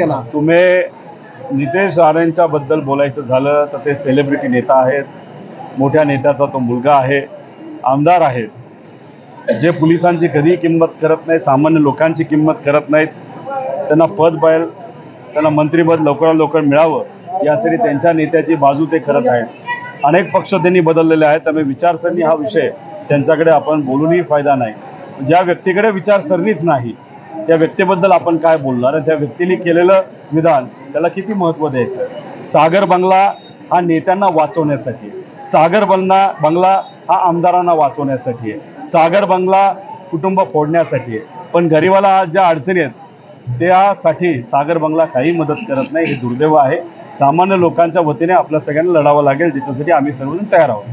केला? तुम्ही नितेश राणेंच्या बद्दल बोलायचं झालं तर ते सेलिब्रिटी नेता आहेत. मोठ्या नेत्याचा तो मुलगा आहे. आमदार आहेत. जे पोलिसांची कधीही किंमत करत नाही सामान्य लोकांची किंमत करत नाहीत त्यांना पद पाहिजे त्यांना मंत्रीपद लवकरात लवकर मिळावं यासाठी त्यांच्या नेत्याची बाजू ते करत आहेत. अनेक पक्ष त्यांनी बदललेले आहेत. त्यामुळे विचारसरणी हा विषय त्यांच्याकडे आपण बोलूनही फायदा नाही. ज्या व्यक्तीकडे विचारसरणीच नाही त्या व्यक्तीबद्दल आपण काय बोलणार आणि त्या व्यक्तीने केलेलं विधान त्याला किती महत्त्व द्यायचं सागर बंगला हा नेत्यांना वाचवण्यासाठी सागर बंगला बंगला हा आमदारांना वाचवण्यासाठी आहे. सागर बंगला कुटुंब फोडण्यासाठी आहे. पण गरिबाला ज्या अडचणी आहेत त्यासाठी सागर बंगला काही मदत करत नाही. हे दुर्दैव आहे. सामान्य लोकांच्या वतीने आपल्या सगळ्यांना लढावं लागेल. ज्याच्यासाठी आम्ही सर्वजण तयार आहोत.